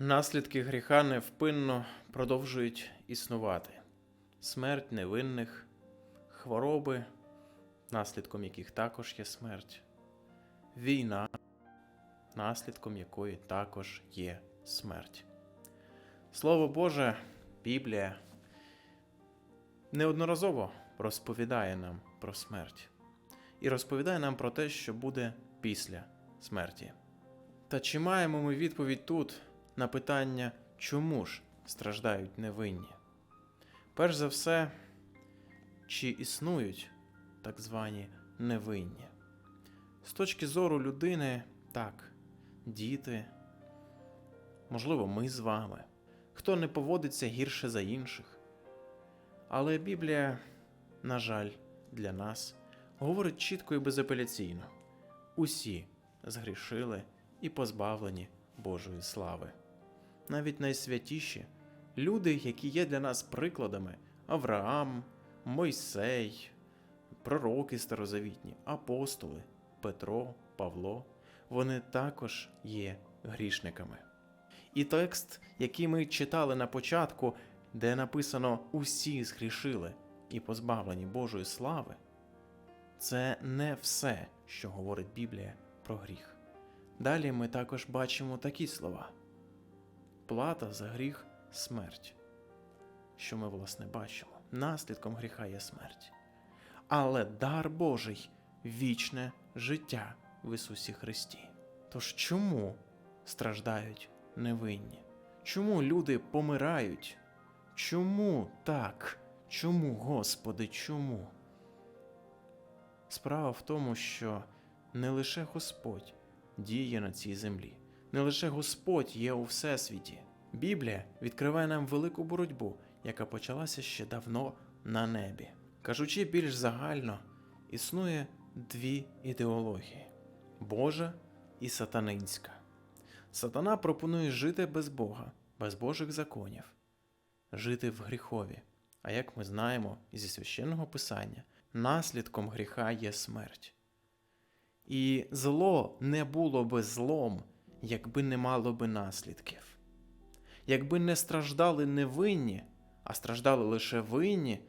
Наслідки гріха невпинно продовжують існувати. Смерть невинних, хвороби, наслідком яких також є смерть, війна, наслідком якої також є смерть. Слово Боже, Біблія неодноразово розповідає нам про смерть і розповідає нам про те, що буде після смерті. Та чи маємо ми відповідь тут на питання, чому ж страждають невинні? Перш за все, чи існують так звані невинні? З точки зору людини, так, діти, можливо, ми з вами, хто не поводиться гірше за інших. Але Біблія, на жаль, для нас говорить чітко і безапеляційно: усі згрішили і позбавлені Божої слави. Навіть найсвятіші люди, які є для нас прикладами Авраам, Мойсей, пророки старозавітні, апостоли, Петро, Павло, вони також є грішниками. І текст, який ми читали на початку, де написано усі згрішили і позбавлені Божої слави, це не все, що говорить Біблія про гріх. Далі ми також бачимо такі слова: плата за гріх смерть. Що ми, власне, бачимо? Наслідком гріха є смерть. Але дар Божий вічне життя в Ісусі Христі. Тож чому страждають невинні? Чому люди помирають? Чому так? Чому, Господи, чому? Справа в тому, що не лише Господь діє на цій землі, не лише Господь є у всесвіті. Біблія відкриває нам велику боротьбу, яка почалася ще давно на небі. Кажучи більш загально, існує дві ідеології Божа і сатанинська. Сатана пропонує жити без Бога, без Божих законів, жити в гріхові. А як ми знаємо зі священного писання, наслідком гріха є смерть. І зло не було би злом, якби не мало би наслідків. Якби не страждали невинні, а страждали лише винні,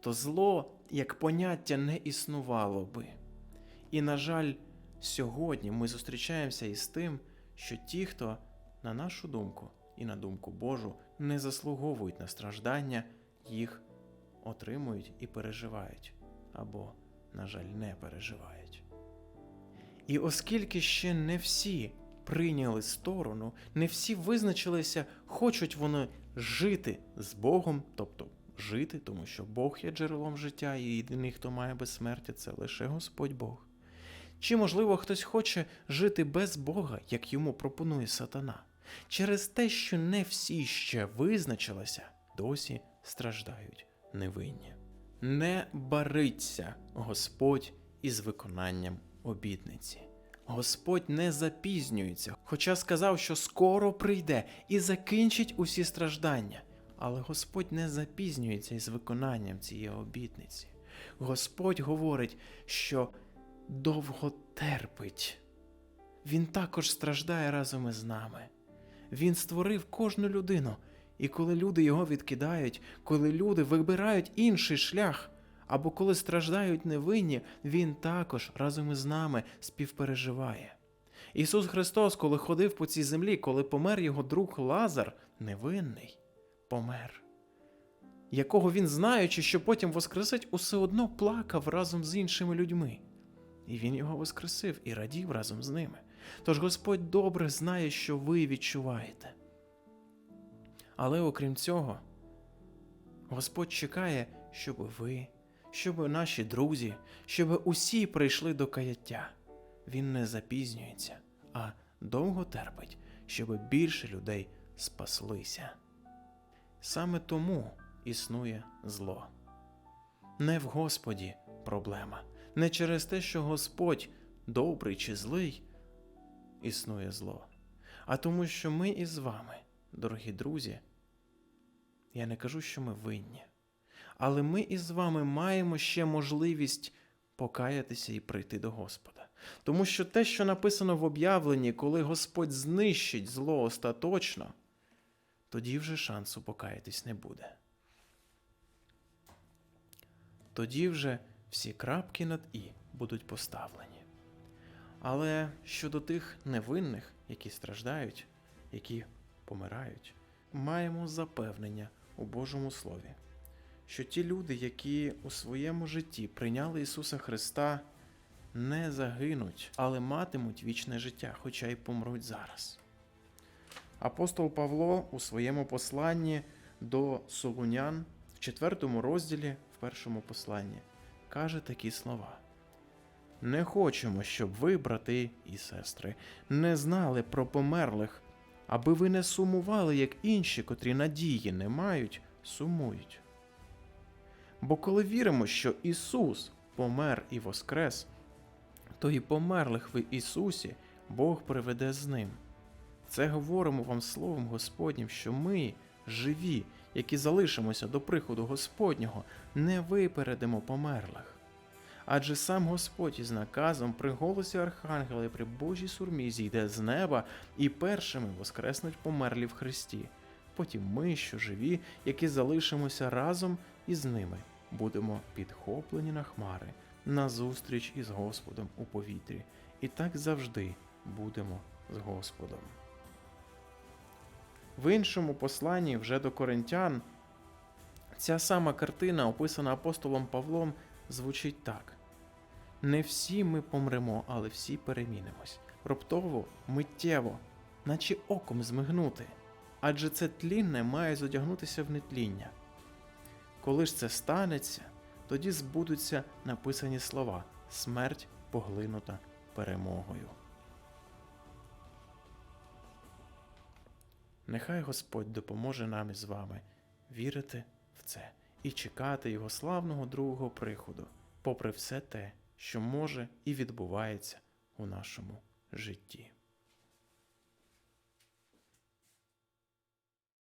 то зло як поняття не існувало би. І, на жаль, сьогодні ми зустрічаємося із тим, що ті, хто, на нашу думку і на думку Божу, не заслуговують на страждання, їх отримують і переживають, або, на жаль, не переживають. І оскільки ще не всі прийняли сторону, не всі визначилися, хочуть вони жити з Богом, тобто жити, тому що Бог є джерелом життя, і єдиний, хто має безсмертя, це лише Господь Бог. Чи, можливо, хтось хоче жити без Бога, як йому пропонує сатана? Через те, що не всі ще визначилися, досі страждають невинні. Не бариться Господь із виконанням обітниці. Господь не запізнюється, хоча сказав, що скоро прийде і закінчить усі страждання. Але Господь не запізнюється із виконанням цієї обітниці. Господь говорить, що довго терпить. Він також страждає разом із нами. Він створив кожну людину, і коли люди його відкидають, коли люди вибирають інший шлях, або коли страждають невинні, Він також разом із нами співпереживає. Ісус Христос, коли ходив по цій землі, коли помер його друг Лазар, невинний, помер, якого він, знаючи, що потім воскресить, усе одно плакав разом з іншими людьми. І він його воскресив і радів разом з ними. Тож Господь добре знає, що ви відчуваєте. Але окрім цього, Господь чекає, щоб ви, щоб наші друзі, щоб усі прийшли до каяття. Він не запізнюється, а довго терпить, щоб більше людей спаслися. Саме тому існує зло. Не в Господі проблема, не через те, що Господь добрий чи злий, існує зло, а тому, що ми із вами, дорогі друзі, я не кажу, що ми винні, але ми із вами маємо ще можливість покаятися і прийти до Господа. Тому що те, що написано в об'явленні, коли Господь знищить зло остаточно, тоді вже шансу покаятись не буде. Тоді вже всі крапки над І будуть поставлені. Але щодо тих невинних, які страждають, які помирають, маємо запевнення у Божому Слові, що ті люди, які у своєму житті прийняли Ісуса Христа, не загинуть, але матимуть вічне життя, хоча й помруть зараз. Апостол Павло у своєму посланні до Солунян в четвертому розділі, в першому посланні, каже такі слова. Не хочемо, щоб ви, брати і сестри, не знали про померлих, аби ви не сумували, як інші, котрі надії не мають, сумують. Бо коли віримо, що Ісус помер і воскрес, то і померлих в Ісусі Бог приведе з ним. Це говоримо вам Словом Господнім, що ми, живі, які залишимося до приходу Господнього, не випередимо померлих. Адже сам Господь із наказом при голосі Архангела і при Божій сурмі зійде з неба і першими воскреснуть померлі в Христі. Потім ми, що живі, які залишимося разом із ними, будемо підхоплені на хмари на зустріч із Господом у повітрі, і так завжди будемо з Господом. В іншому посланні вже до коринтян ця сама картина, описана апостолом Павлом, звучить так: не всі ми помремо, але всі перемінимось. Раптово, миттєво, наче оком змигнути. Адже це тлінне має зодягнутися в нетління. Коли ж це станеться, тоді збудуться написані слова смерть поглинута перемогою. Нехай Господь допоможе нам із вами вірити в це і чекати Його славного другого приходу, попри все те, що може і відбувається у нашому житті.